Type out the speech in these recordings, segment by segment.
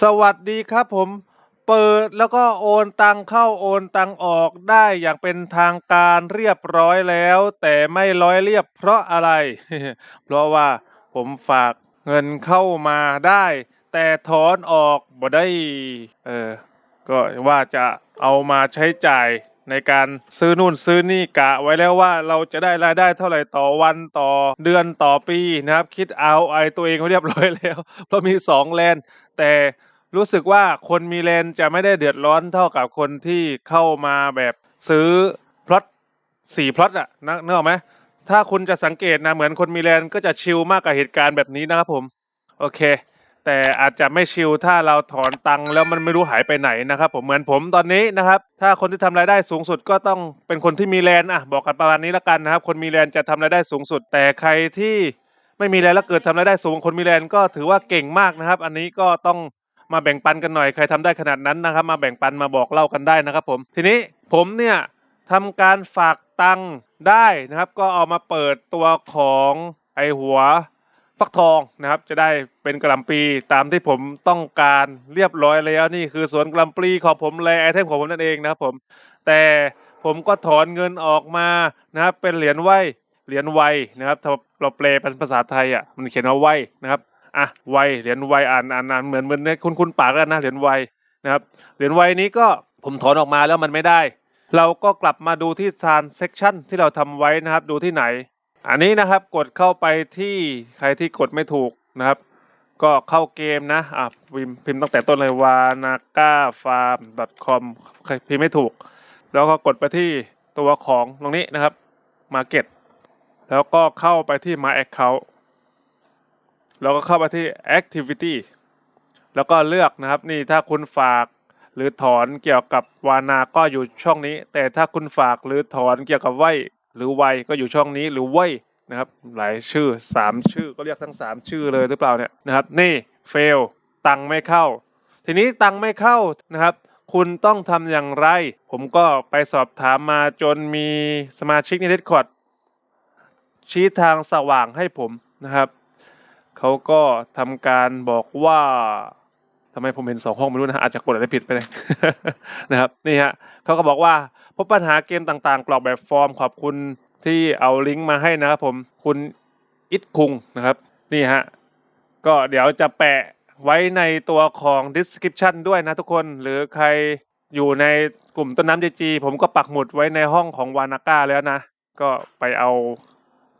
สวัสดีครับผมเปิดแล้วก็โอนตังเข้าโอนตังออกได้อย่างเป็นทางการเรียบร้อยแล้ว แต่ไม่ร้อยเรียบเพราะอะไร เพราะว่าผมฝากเงินเข้ามาได้ แต่ถอนออกบ่ได้ เออก็ว่าจะเอามาใช้จ่าย ในการซื้อนู่นซื้อนี่กะไว้แล้วว่าเราจะได้รายได้เท่าไหร่ต่อวันต่อเดือนต่อปีนะครับ คิดเอาไอตัวเองเรียบร้อยแล้ว เพราะมีสองแลนแต่รู้สึกว่าคนมีแลนจะไม่ได้เดือดร้อนเท่ากับคนที่เข้ามาแบบซื้อพล็อตสี่พล็อตอะนะนึกออกไหมถ้าคุณจะสังเกตนะเหมือนคนมีแลนก็จะชิลมากกับเหตุการณ์แบบนี้นะครับผม โอเค แต่อาจจะไม่ชิลถ้าเราถอนตังค์แล้วมันไม่รู้หายไปไหนนะครับผมเหมือนผมตอนนี้นะครับ ถ้าคนที่ทำรายได้สูงสุดก็ต้องเป็นคนที่มีแลนด์อะบอกกันประมาณนี้ละกันนะครับ คนมีแลนด์จะทำรายได้สูงสุด แต่ใครที่ไม่มีแลนด์แล้วเกิดทำรายได้สูงคนมีแลนด์ก็ถือว่าเก่งมากนะครับ อันนี้ก็ต้องมาแบ่งปันกันหน่อยใครทำได้ขนาดนั้นนะครับ มาแบ่งปันมาบอกเล่ากันได้นะครับ ผมทีนี้ผมเนี่ย ทำการฝากตังค์ได้นะครับ ก็เอามาเปิดตัวของไอหัว ฟักทองนะครับ จะได้เป็นกระหลำปีตามที่ผมต้องการเรียบร้อยแล้วนี่คือสวนกระหลำปีของผมและไอเทมของผมนั่นเองนะครับผมแต่ผมก็ถอนเงินออกมานะครับ เป็นเหรียญไหวเหรียญไวนะครับถ้าเราแปลเป็นภาษาไทยอะมันเขียนว่าไหวนะครับอะไวเหรียญไวอ่านอ่านอ่านเหมือนเหมือนคุณคุณปากกันนะเหรียญไวนะครับเหรียญไวนี้ก็ผมถอนออกมาแล้วมันไม่ได้ เราก็กลับมาดูที่ transaction ที่เราทำไว้นะครับ ดูที่ไหน อันนี้นะครับกดเข้าไปที่ใครที่กดไม่ถูกนะครับ ก็เข้าเกมนะอะพิมพ์พิมพ์ตั้งแต่ต้นเลยวานาก้าฟาร์ม .com ใครพิมพ์ไม่ถูก แล้วก็กดไปที่ตัวของตรงนี้นะครับ Market แล้วก็เข้าไปที่ My Account แล้วก็เข้าไปที่ Activity แล้วก็เลือกนะครับนี่ถ้าคุณฝากหรือถอนเกี่ยวกับวานาก็อยู่ช่องนี้ แต่ถ้าคุณฝากหรือถอนเกี่ยวกับไวห รือไวก็อยู่ช่องนี้หรือไหวนะครับหลายชื่อสามชื่อก็เรียกทั้งสามชื่อเลยหรือเปล่าเนี่ยนะครับนี่เฟลตังค์ไม่เข้า ทีนี้ตังค์ไม่เข้านะครับ คุณต้องทำอย่างไร ผมก็ไปสอบถามมาจนมีสมาชิกใน Discord ชี้ทางสว่างให้ผมนะครับเขาก็ทำการบอกว่าทำไมผมเห็นสองห้องไม่รู้นะอาจจะกดอะไรผิดไปเลยนะครับนี่ฮะเขาก็บอกว่า บปัญหาเกมต่างๆ กรอกแบบฟอร์มขอบคุณที่เอาลิงก์มาให้นะครับผมคุณอิทคุงนะครับ นี่ฮะ ก็เดี๋ยวจะแปะไว้ในตัวของ description ด้วยนะทุกคนหรือใครอยู่ในกลุ่มต้นน้ำเจจีผมก็ปักหมุดไว้ในห้องของวานาก้าแล้วนะ ก็ไปเอา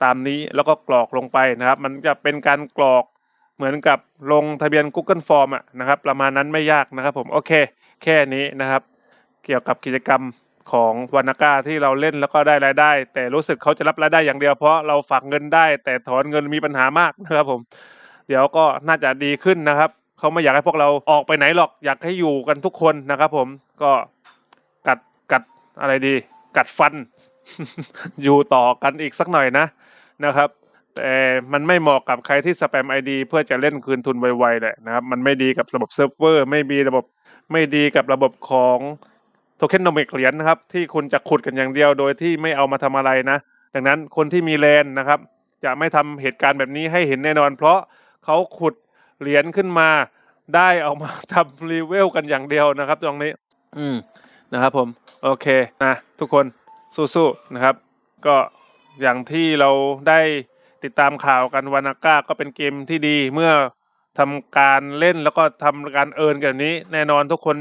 ตามนี้แล้วก็กรอกลงไปนะครับ มันจะเป็นการกรอกเหมือนกับลงทะเบียน Google Form อะนะครับ ประมาณนั้นไม่ยากนะครับผม โอเค แค่นี้นะครับ เกี่ยวกับกิจกรรม ของวานาก้าที่เราเล่นแล้วก็ได้รายได้ แต่รู้สึกเขาจะรับรายได้อย่างเดียวเพราะเราฝากเงินได้ แต่ถอนเงินมีปัญหามากนะครับผม เดี๋ยวก็น่าจะดีขึ้นนะครับเขาไม่อยากให้พวกเราออกไปไหนหรอกอยากให้อยู่กันทุกคนนะครับผมก็กัดกัดอะไรดี กัดฟัน อยู่ต่อกันอีกสักหน่อยนะนะครับแต่มันไม่เหมาะกับใครที่สแปมไอดีเพื่อจะเล่นคืนทุนไวๆแหละนะครับ มันไม่ดีกับระบบเซิร์ฟเวอร์ ไม่มีระบบไม่ดีกับระบบของ โทเค็นโนมิกเหรียญนะครับที่คุณจะขุดกันอย่างเดียวโดยที่ไม่เอามาทำอะไรนะ ดังนั้นคนที่มีแลนนะครับ จะไม่ทำเหตุการณ์แบบนี้ให้เห็นแน่นอน เพราะเขาขุดเหรียญขึ้นมาได้เอามาทำรีเวลกันอย่างเดียวนะครับ ตรงนี้ อืมนะครับผม โอเคนะทุกคนสู้ๆนะครับ ก็อย่างที่เราได้ติดตามข่าวกันวานาก้าก็เป็นเกมที่ดีเมื่อทำการเล่นแล้วก็ทำการเอินกันแบบนี้ แน่นอนทุกคน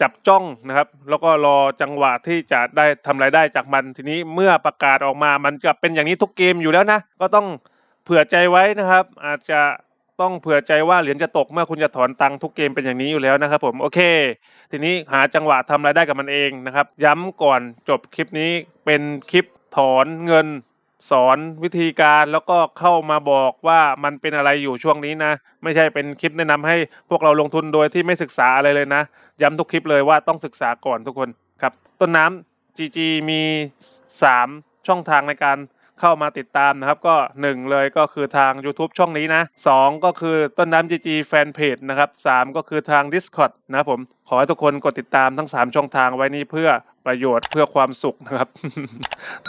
จับจ้องนะครับ แล้วก็รอจังหวะที่จะได้ทำรายได้จากมันทีนี้เมื่อประกาศออกมามันจะเป็นอย่างนี้ทุกเกมอยู่แล้วนะ ก็ต้องเผื่อใจไว้นะครับ อาจจะต้องเผื่อใจว่าเหรียญจะตกเมื่อคุณจะถอนตังค์ทุกเกมเป็นอย่างนี้อยู่แล้วนะครับผมโอเค ทีนี้หาจังหวะทำรายได้กับมันเองนะครับ ย้ำก่อนจบคลิปนี้เป็นคลิปถอนเงิน สอนวิธีการแล้วก็เข้ามาบอกว่ามันเป็นอะไรอยู่ช่วงนี้นะ ไม่ใช่เป็นคลิปแนะนำให้พวกเราลงทุนโดยที่ไม่ศึกษาอะไรเลยนะ ย้ำทุกคลิปเลยว่าต้องศึกษาก่อนทุกคนครับ ต้นน้ำ GG มี 3 ช่องทางในการ เข้ามาติดตามนะครับก็ 1 เลยก็คือทาง YouTube ช่องนี้นะ 2 ก็คือต้นน้ำ GG แฟนเพจนะครับ 3 ก็คือทาง Discord นะครับผมขอให้ทุกคนกดติดตามทั้ง 3 ช่องทางไว้นี้เพื่อประโยชน์เพื่อความสุขนะครับ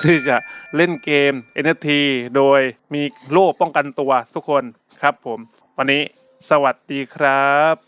ที่จะเล่นเกม NFT โดยมีโล่ป้องกันตัวทุกคนครับผม วันนี้สวัสดีครับ